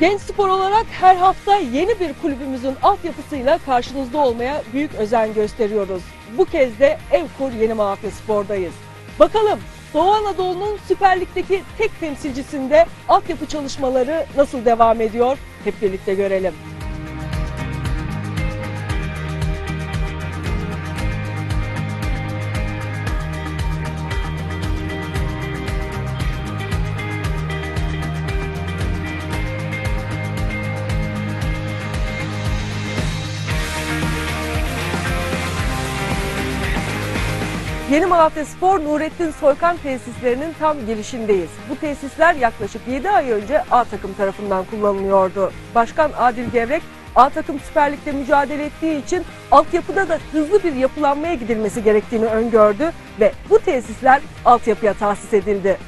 Genç spor olarak her hafta yeni bir kulübümüzün altyapısıyla karşınızda olmaya büyük özen gösteriyoruz. Bu kez de Evkur Yeni Malatya Spor'dayız. Bakalım Doğu Anadolu'nun Süper Lig'deki tek temsilcisinde altyapı çalışmaları nasıl devam ediyor? Hep birlikte görelim. Yeni Malatya Spor Nurettin Soykan tesislerinin tam girişindeyiz. Bu tesisler yaklaşık 7 ay önce A takım tarafından kullanılıyordu. Başkan Adil Gevrek A takım Süper Lig'de mücadele ettiği için altyapıda da hızlı bir yapılanmaya gidilmesi gerektiğini öngördü ve bu tesisler altyapıya tahsis edildi.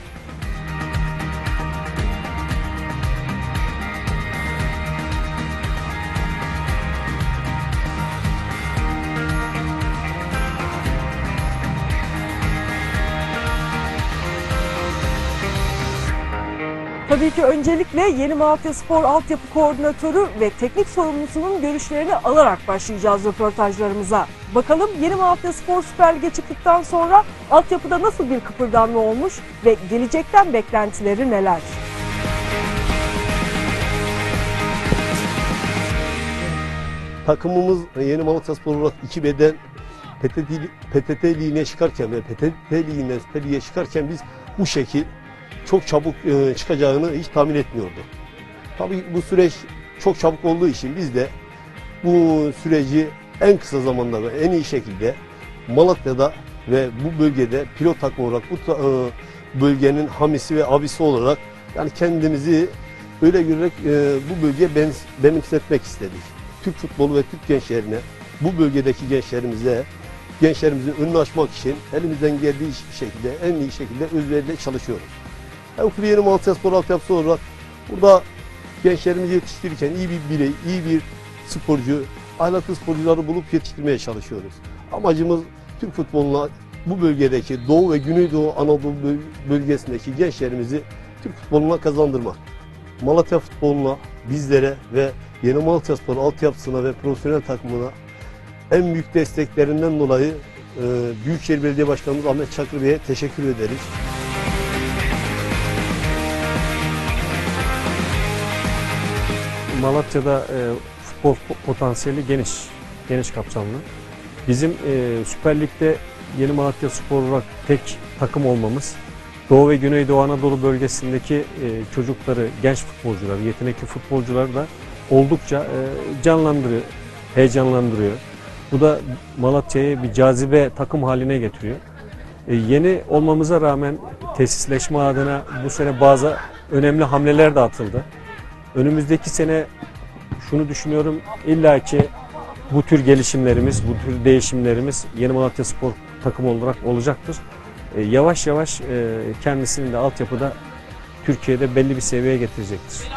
Tabii ki öncelikle Yeni Malatya Spor Altyapı Koordinatörü ve teknik sorumlusunun görüşlerini alarak başlayacağız röportajlarımıza. Bakalım Yeni Malatya Spor Süper Lig'e çıktıktan sonra altyapıda nasıl bir kıpırdanma olmuş ve gelecekten beklentileri neler? Takımımız Yeni Malatya Spor olarak 2B'den PTT, PTT Ligi'ne çıkarken ve PTT Ligi'nden çıkarken biz bu şekil çok çabuk e, çıkacağını hiç tahmin etmiyorduk. Tabii bu süreç çok çabuk olduğu için biz de bu süreci en kısa zamanda ve en iyi şekilde Malatya'da ve bu bölgede pilot takım olarak bu e, bölgenin hamisi ve abisi olarak yani kendimizi öyle görerek e, bu bölgeye ben, benimsetmek istedik. Türk futbolu ve Türk gençlerine, bu bölgedeki gençlerimize, gençlerimizin önünü açmak için elimizden geldiği şekilde, en iyi şekilde özveriyle çalışıyoruz. Evkuru Yeni Malatya Spor altyapısı olarak burada gençlerimizi yetiştirirken iyi bir birey, iyi bir sporcu, ahlaklı sporcuları bulup yetiştirmeye çalışıyoruz. Amacımız Türk futboluna bu bölgedeki Doğu ve Güneydoğu Anadolu böl- bölgesindeki gençlerimizi Türk futboluna kazandırmak. Malatya futboluna, bizlere ve Yeni Malatya Spor altyapısına ve profesyonel takımına en büyük desteklerinden dolayı Büyükşehir Belediye Başkanımız Ahmet Çakır Bey'e teşekkür ederiz. Malatya'da e, futbol po- potansiyeli geniş, geniş kapsamlı. Bizim e, Süper Lig'de Yeni Malatya Spor olarak tek takım olmamız, Doğu ve Güneydoğu Anadolu bölgesindeki e, çocukları, genç futbolcuları, yetenekli futbolcuları da oldukça e, canlandırıyor, heyecanlandırıyor. Bu da Malatya'yı bir cazibe takım haline getiriyor. E, yeni olmamıza rağmen tesisleşme adına bu sene bazı önemli hamleler de atıldı. Önümüzdeki sene şunu düşünüyorum illa ki bu tür gelişimlerimiz, bu tür değişimlerimiz Yeni Malatya Spor takımı olarak olacaktır. E, yavaş yavaş e, kendisini de altyapıda Türkiye'de belli bir seviyeye getirecektir.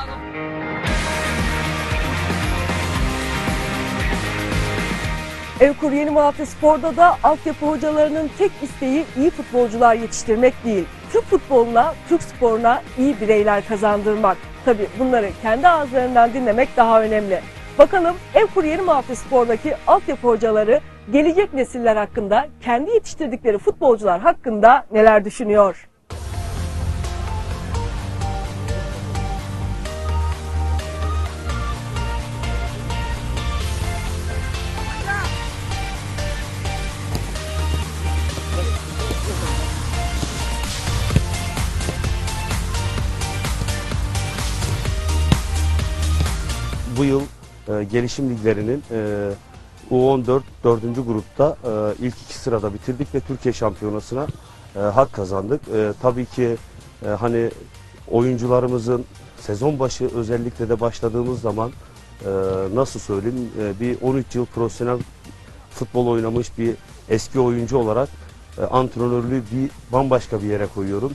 Evkur Yeni Malatya Spor'da da altyapı hocalarının tek isteği iyi futbolcular yetiştirmek değil. Türk futboluna, Türk sporuna iyi bireyler kazandırmak. Tabi bunları kendi ağızlarından dinlemek daha önemli. Bakalım Evkur Yeni Malatya Spor'daki altyapı hocaları gelecek nesiller hakkında, kendi yetiştirdikleri futbolcular hakkında neler düşünüyor? Gelişim liglerinin e, U14 4. grupta e, ilk iki sırada bitirdik ve Türkiye şampiyonasına e, hak kazandık. E, tabii ki e, hani oyuncularımızın sezon başı özellikle de başladığımız zaman e, nasıl söyleyeyim e, bir 13 yıl profesyonel futbol oynamış bir eski oyuncu olarak e, antrenörlüğü bir bambaşka bir yere koyuyorum.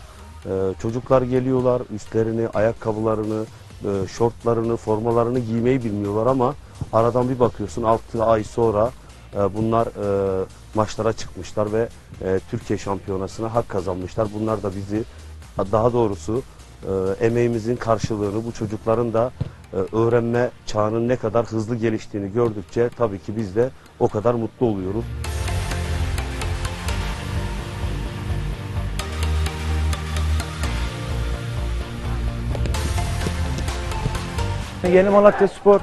E, çocuklar geliyorlar üstlerini, ayakkabılarını, e, şortlarını, formalarını giymeyi bilmiyorlar ama aradan bir bakıyorsun 6 ay sonra e, bunlar e, maçlara çıkmışlar ve e, Türkiye şampiyonasına hak kazanmışlar. Bunlar da bizi daha doğrusu e, emeğimizin karşılığını bu çocukların da e, öğrenme çağının ne kadar hızlı geliştiğini gördükçe tabii ki biz de o kadar mutlu oluyoruz. Yeni Malatya Spor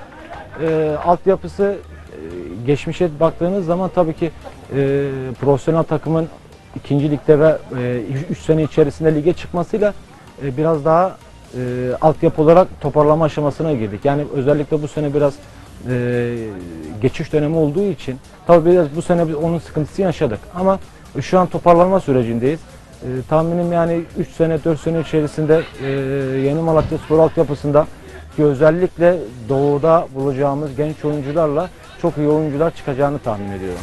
e, altyapısı e, geçmişe baktığınız zaman tabii ki e, profesyonel takımın ikinci ligde ve 3 sene içerisinde lige çıkmasıyla e, biraz daha e, altyapı olarak toparlama aşamasına girdik. Yani özellikle bu sene biraz e, geçiş dönemi olduğu için tabii biraz bu sene biz onun sıkıntısını yaşadık. Ama şu an toparlanma sürecindeyiz. E, tahminim yani 3 sene 4 sene içerisinde e, Yeni Malatya Spor altyapısında ki özellikle doğuda bulacağımız genç oyuncularla çok iyi oyuncular çıkacağını tahmin ediyorum.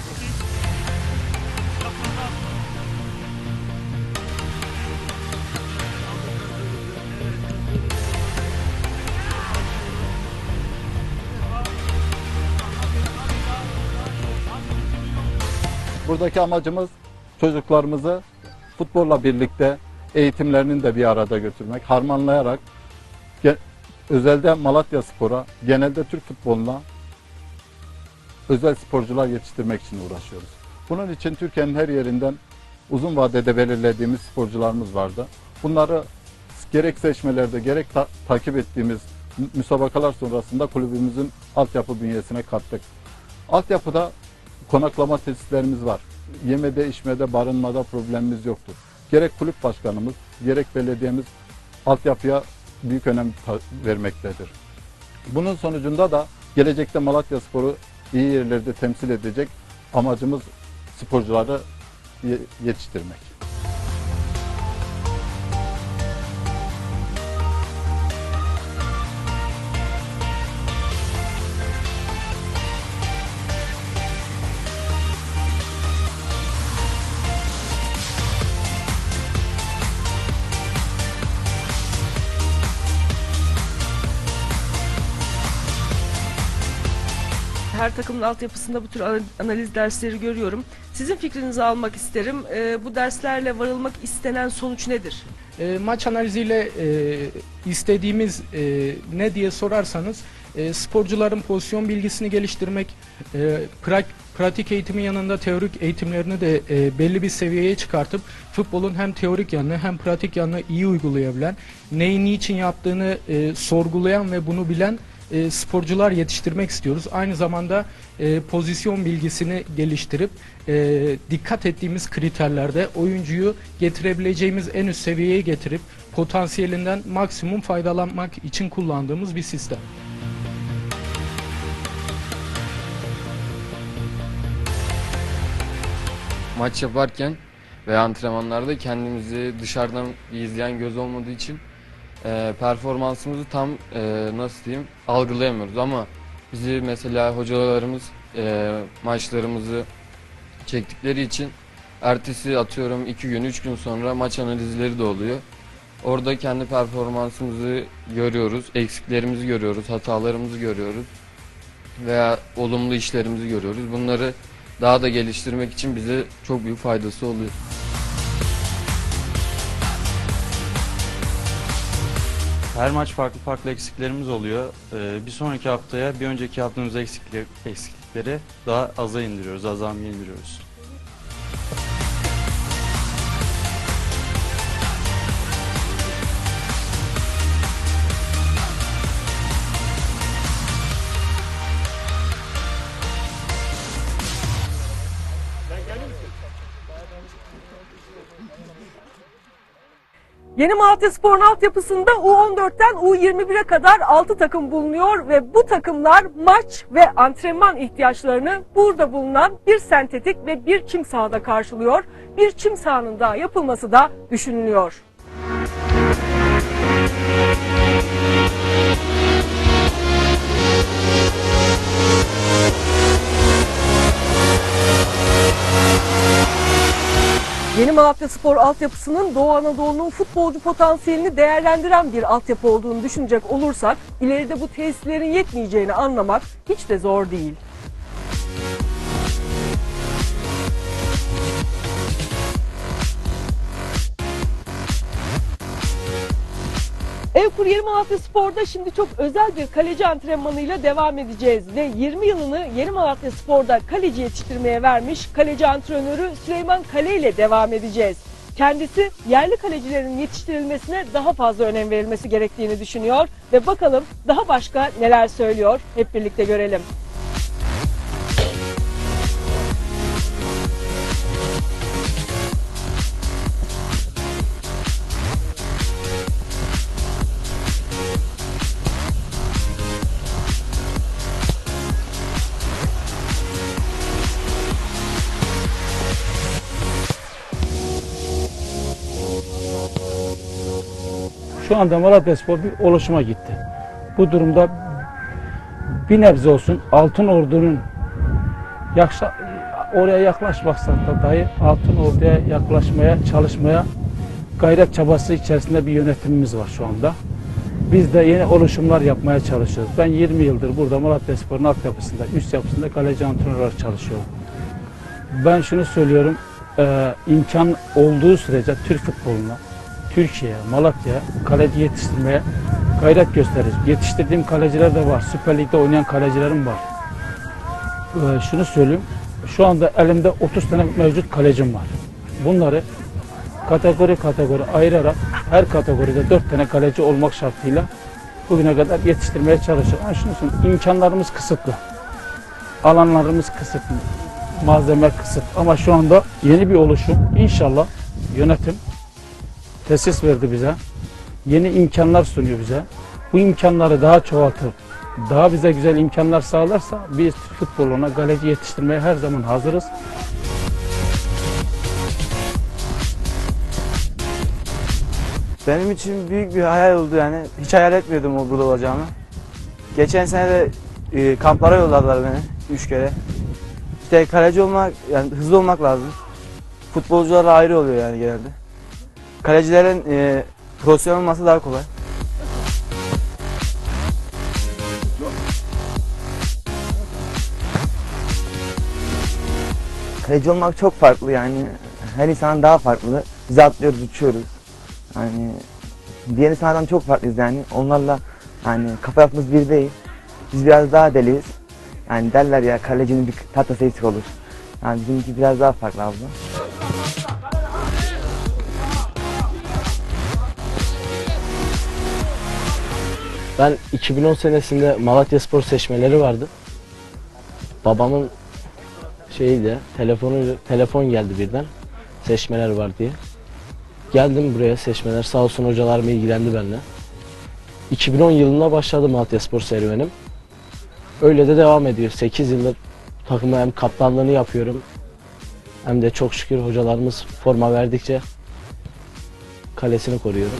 Buradaki amacımız çocuklarımızı futbolla birlikte eğitimlerini de bir arada götürmek, harmanlayarak özelde Malatya Spor'a, genelde Türk futboluna özel sporcular yetiştirmek için uğraşıyoruz. Bunun için Türkiye'nin her yerinden uzun vadede belirlediğimiz sporcularımız vardı. Bunları gerek seçmelerde gerek ta- takip ettiğimiz mü- müsabakalar sonrasında kulübümüzün altyapı bünyesine kattık. Altyapıda konaklama tesislerimiz var. Yemede, içmede, barınmada problemimiz yoktur. Gerek kulüp başkanımız, gerek belediyemiz altyapıya büyük önem vermektedir. Bunun sonucunda da gelecekte Malatya Sporu iyi yerlerde temsil edecek amacımız sporcuları ye- yetiştirmek. Her takımın altyapısında bu tür ana- analiz dersleri görüyorum. Sizin fikrinizi almak isterim. Ee, bu derslerle varılmak istenen sonuç nedir? E, maç analiziyle e, istediğimiz e, ne diye sorarsanız e, sporcuların pozisyon bilgisini geliştirmek, e, prak, pratik eğitimin yanında teorik eğitimlerini de e, belli bir seviyeye çıkartıp futbolun hem teorik yanını hem pratik yanını iyi uygulayabilen, neyi niçin yaptığını e, sorgulayan ve bunu bilen e, sporcular yetiştirmek istiyoruz. Aynı zamanda e, pozisyon bilgisini geliştirip e, dikkat ettiğimiz kriterlerde oyuncuyu getirebileceğimiz en üst seviyeye getirip potansiyelinden maksimum faydalanmak için kullandığımız bir sistem. maç yaparken ve antrenmanlarda kendimizi dışarıdan izleyen göz olmadığı için e, performansımızı tam e, nasıl diyeyim algılayamıyoruz ama bizi mesela hocalarımız e, maçlarımızı çektikleri için ertesi atıyorum iki gün üç gün sonra maç analizleri de oluyor. Orada kendi performansımızı görüyoruz, eksiklerimizi görüyoruz, hatalarımızı görüyoruz veya olumlu işlerimizi görüyoruz. Bunları daha da geliştirmek için bize çok büyük faydası oluyor. Her maç farklı farklı eksiklerimiz oluyor. Ee, bir sonraki haftaya bir önceki yaptığımız eksiklik, eksiklikleri daha aza indiriyoruz, azamiye indiriyoruz. Yeni Malatya Spor'un altyapısında U14'ten U21'e kadar 6 takım bulunuyor ve bu takımlar maç ve antrenman ihtiyaçlarını burada bulunan bir sentetik ve bir çim sahada karşılıyor. Bir çim sahanın daha yapılması da düşünülüyor. Yeni Malatya Spor altyapısının Doğu Anadolu'nun futbolcu potansiyelini değerlendiren bir altyapı olduğunu düşünecek olursak ileride bu tesislerin yetmeyeceğini anlamak hiç de zor değil. Yeni Spor'da şimdi çok özel bir kaleci antrenmanıyla devam edeceğiz ve 20 yılını Yeni Malatya Spor'da kaleci yetiştirmeye vermiş kaleci antrenörü Süleyman Kale ile devam edeceğiz. Kendisi yerli kalecilerin yetiştirilmesine daha fazla önem verilmesi gerektiğini düşünüyor ve bakalım daha başka neler söylüyor hep birlikte görelim. Şu anda Malatya Spor bir oluşuma gitti. Bu durumda bir nebze olsun Altın Ordu'nun yakşa, oraya yaklaşmaksa da dahi Altın Ordu'ya yaklaşmaya, çalışmaya gayret çabası içerisinde bir yönetimimiz var şu anda. Biz de yeni oluşumlar yapmaya çalışıyoruz. Ben 20 yıldır burada Malatya Spor'un altyapısında, üst yapısında kaleci antrenör çalışıyorum. Ben şunu söylüyorum, e, imkan olduğu sürece Türk futboluna, Türkiye, Malatya kaleci yetiştirmeye gayret gösteririz. Yetiştirdiğim kaleciler de var. Süper Lig'de oynayan kalecilerim var. Ee, şunu söyleyeyim. Şu anda elimde 30 tane mevcut kalecim var. Bunları kategori kategori ayırarak her kategoride 4 tane kaleci olmak şartıyla bugüne kadar yetiştirmeye çalışıyorum. Ha şunu söyleyeyim. imkanlarımız kısıtlı. Alanlarımız kısıtlı. Malzeme kısıt. Ama şu anda yeni bir oluşum. İnşallah yönetim tesis verdi bize. Yeni imkanlar sunuyor bize. Bu imkanları daha çoğaltıp daha bize güzel imkanlar sağlarsa biz futboluna kaleci yetiştirmeye her zaman hazırız. Benim için büyük bir hayal oldu yani. Hiç hayal etmiyordum o burada olacağımı. Geçen sene de e, kamplara yolladılar beni üç kere. İşte kaleci olmak, yani hızlı olmak lazım. Futbolcularla ayrı oluyor yani genelde. Kalecilerin e, profesyonel olması daha kolay. Kaleci olmak çok farklı yani. Her insan daha farklı. Biz atlıyoruz, uçuyoruz. Yani diğer insanlardan çok farklıyız yani. Onlarla yani kafa yapımız bir değil. Biz biraz daha deliyiz. Yani derler ya kalecinin bir tahtası eksik olur. Yani bizimki biraz daha farklı abla. Ben 2010 senesinde Malatya Spor seçmeleri vardı. Babamın şeyi telefonu telefon geldi birden. Seçmeler var diye. Geldim buraya seçmeler. Sağ olsun hocalarım ilgilendi benimle. 2010 yılında başladı Malatya Spor serüvenim. Öyle de devam ediyor. 8 yıldır takıma hem kaptanlığını yapıyorum. Hem de çok şükür hocalarımız forma verdikçe kalesini koruyorum.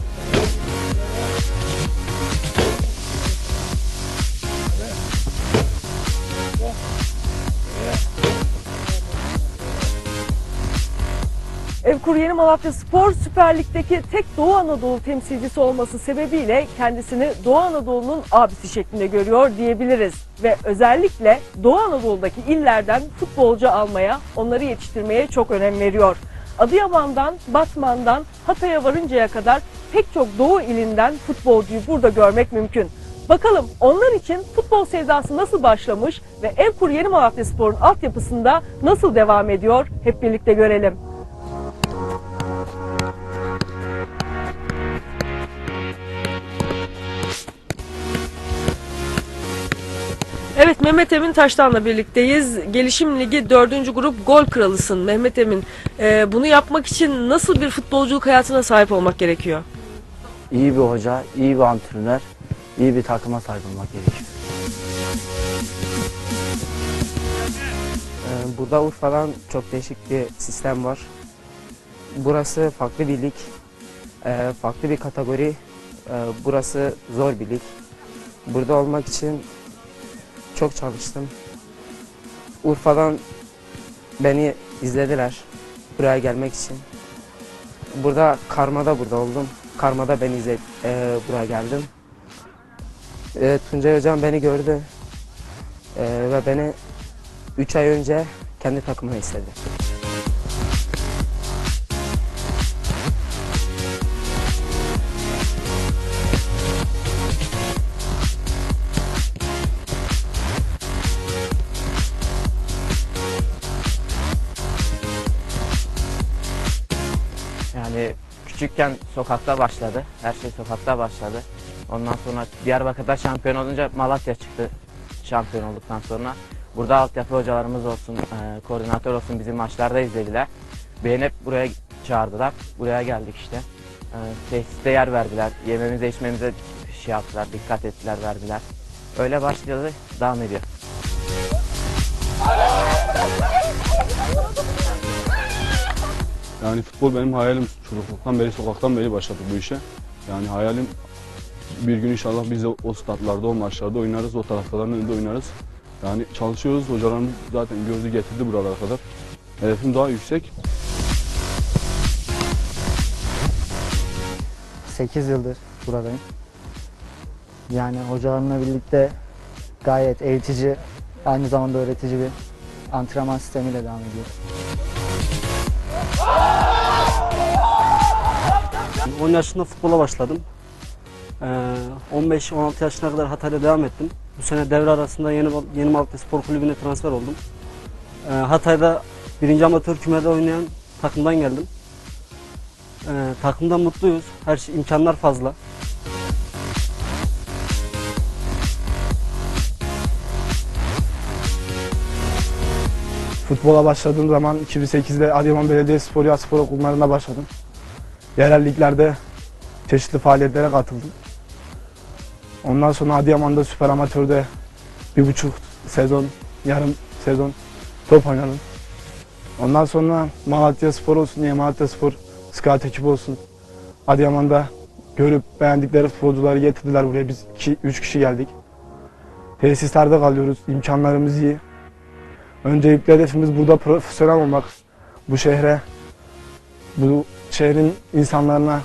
Evkur Yeni Malatya Spor Süper Lig'deki tek Doğu Anadolu temsilcisi olması sebebiyle kendisini Doğu Anadolu'nun abisi şeklinde görüyor diyebiliriz. Ve özellikle Doğu Anadolu'daki illerden futbolcu almaya, onları yetiştirmeye çok önem veriyor. Adıyaman'dan, Batman'dan Hatay'a varıncaya kadar pek çok Doğu ilinden futbolcuyu burada görmek mümkün. Bakalım onlar için futbol sevdası nasıl başlamış ve Evkur Yeni Malatya Spor'un altyapısında nasıl devam ediyor hep birlikte görelim. Mehmet Emin Taştan'la birlikteyiz. Gelişim Ligi 4. grup gol kralısın Mehmet Emin. Ee, bunu yapmak için nasıl bir futbolculuk hayatına sahip olmak gerekiyor? İyi bir hoca, iyi bir antrenör, iyi bir takıma sahip olmak gerekiyor. Ee, Burada Urfa'dan çok değişik bir sistem var. Burası farklı bir lig, ee, farklı bir kategori. Ee, Burası zor bir lig. Burada olmak için çok çalıştım. Urfa'dan beni izlediler buraya gelmek için. Burada Karma'da burada oldum. Karma'da beni izle ee, buraya geldim. Ee, Tuncay hocam beni gördü Ee, ve beni 3 ay önce kendi takımına istedi. Küçükken sokakta başladı. Her şey sokakta başladı. Ondan sonra Diyarbakır'da şampiyon olunca Malatya çıktı şampiyon olduktan sonra. Burada altyapı hocalarımız olsun, e, koordinatör olsun bizi maçlarda izlediler. Beğenip buraya çağırdılar. Buraya geldik işte. E, tesiste yer verdiler. Yememize içmemize şey yaptılar, dikkat ettiler, verdiler. Öyle başladı, devam ediyor. Yani futbol benim hayalim çocukluktan beri, sokaktan beri başladık bu işe. Yani hayalim bir gün inşallah biz de o statlarda, o maçlarda oynarız, o taraftarların önünde oynarız. Yani çalışıyoruz, hocalarımız zaten gördü getirdi buralara kadar. Hedefim daha yüksek. 8 yıldır buradayım. Yani hocalarımla birlikte gayet eğitici, aynı zamanda öğretici bir antrenman sistemiyle devam ediyoruz. 10 yaşında futbola başladım. Ee, 15-16 yaşına kadar Hatay'da devam ettim. Bu sene devre arasında Yeni, Yeni Malatya Spor Kulübü'ne transfer oldum. Ee, Hatay'da birinci amatör kümede oynayan takımdan geldim. Ee, takımdan mutluyuz. Her şey imkanlar fazla. Futbola başladığım zaman 2008'de Adıyaman Belediyespor Yaz Spor Okullarına başladım. Yerel liglerde çeşitli faaliyetlere katıldım. Ondan sonra Adıyaman'da Süper Amatör'de bir buçuk sezon, yarım sezon top oynadım. Ondan sonra Malatya Spor olsun, Yeni Malatya Spor scout ekibi olsun. Adıyaman'da görüp beğendikleri futbolcuları getirdiler buraya. Biz 2-3 kişi geldik. Tesislerde kalıyoruz. imkanlarımız iyi. Öncelikle hedefimiz burada profesyonel olmak. Bu şehre, bu şehrin insanlarına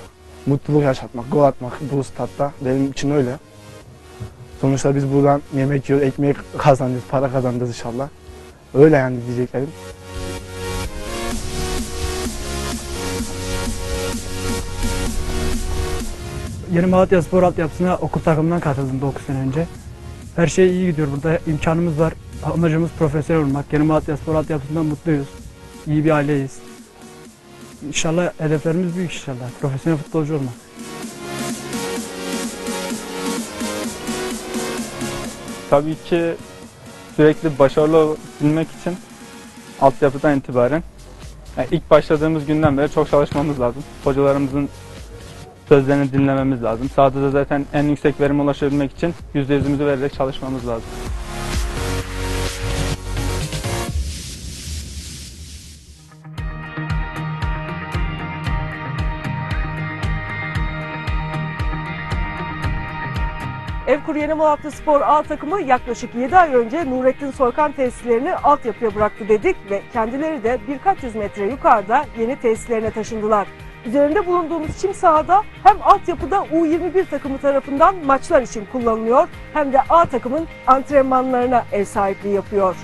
mutluluk yaşatmak, gol atmak bu statta. Benim için öyle. Sonuçta biz buradan yemek yiyoruz, ekmek kazanacağız, para kazanacağız inşallah. Öyle yani diyeceklerim. Yeni Malatya Spor altyapısına okul takımından katıldım 9 sene önce. Her şey iyi gidiyor burada. imkanımız var. Amacımız profesyonel olmak. Yeni Malatya Spor altyapısından mutluyuz. İyi bir aileyiz. İnşallah hedeflerimiz büyük inşallah. Profesyonel futbolcu olmak. Tabii ki sürekli başarılı olabilmek için altyapıdan itibaren yani ilk başladığımız günden beri çok çalışmamız lazım. Hocalarımızın sözlerini dinlememiz lazım. Sahada da zaten en yüksek verime ulaşabilmek için %100'ümüzü vererek çalışmamız lazım. Evkur Yeni Spor A takımı yaklaşık 7 ay önce Nurettin Soykan tesislerini altyapıya bıraktı dedik ve kendileri de birkaç yüz metre yukarıda yeni tesislerine taşındılar. Üzerinde bulunduğumuz çim sahada hem altyapıda U21 takımı tarafından maçlar için kullanılıyor hem de A takımın antrenmanlarına ev sahipliği yapıyor.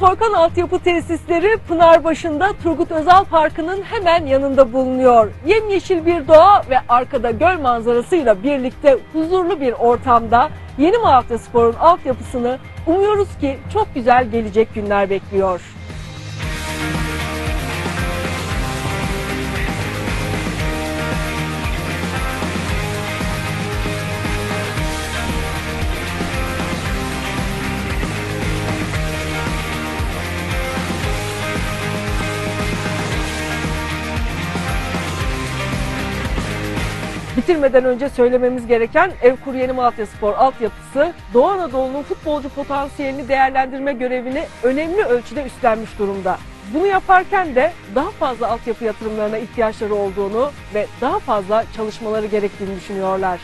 Soykan Altyapı Tesisleri Pınarbaşı'nda Turgut Özal Parkı'nın hemen yanında bulunuyor. Yemyeşil bir doğa ve arkada göl manzarasıyla birlikte huzurlu bir ortamda Yeni Malatya Spor'un altyapısını umuyoruz ki çok güzel gelecek günler bekliyor. Bitirmeden önce söylememiz gereken Evkur Yeni Malatya Spor altyapısı Doğu Anadolu'nun futbolcu potansiyelini değerlendirme görevini önemli ölçüde üstlenmiş durumda. Bunu yaparken de daha fazla altyapı yatırımlarına ihtiyaçları olduğunu ve daha fazla çalışmaları gerektiğini düşünüyorlar.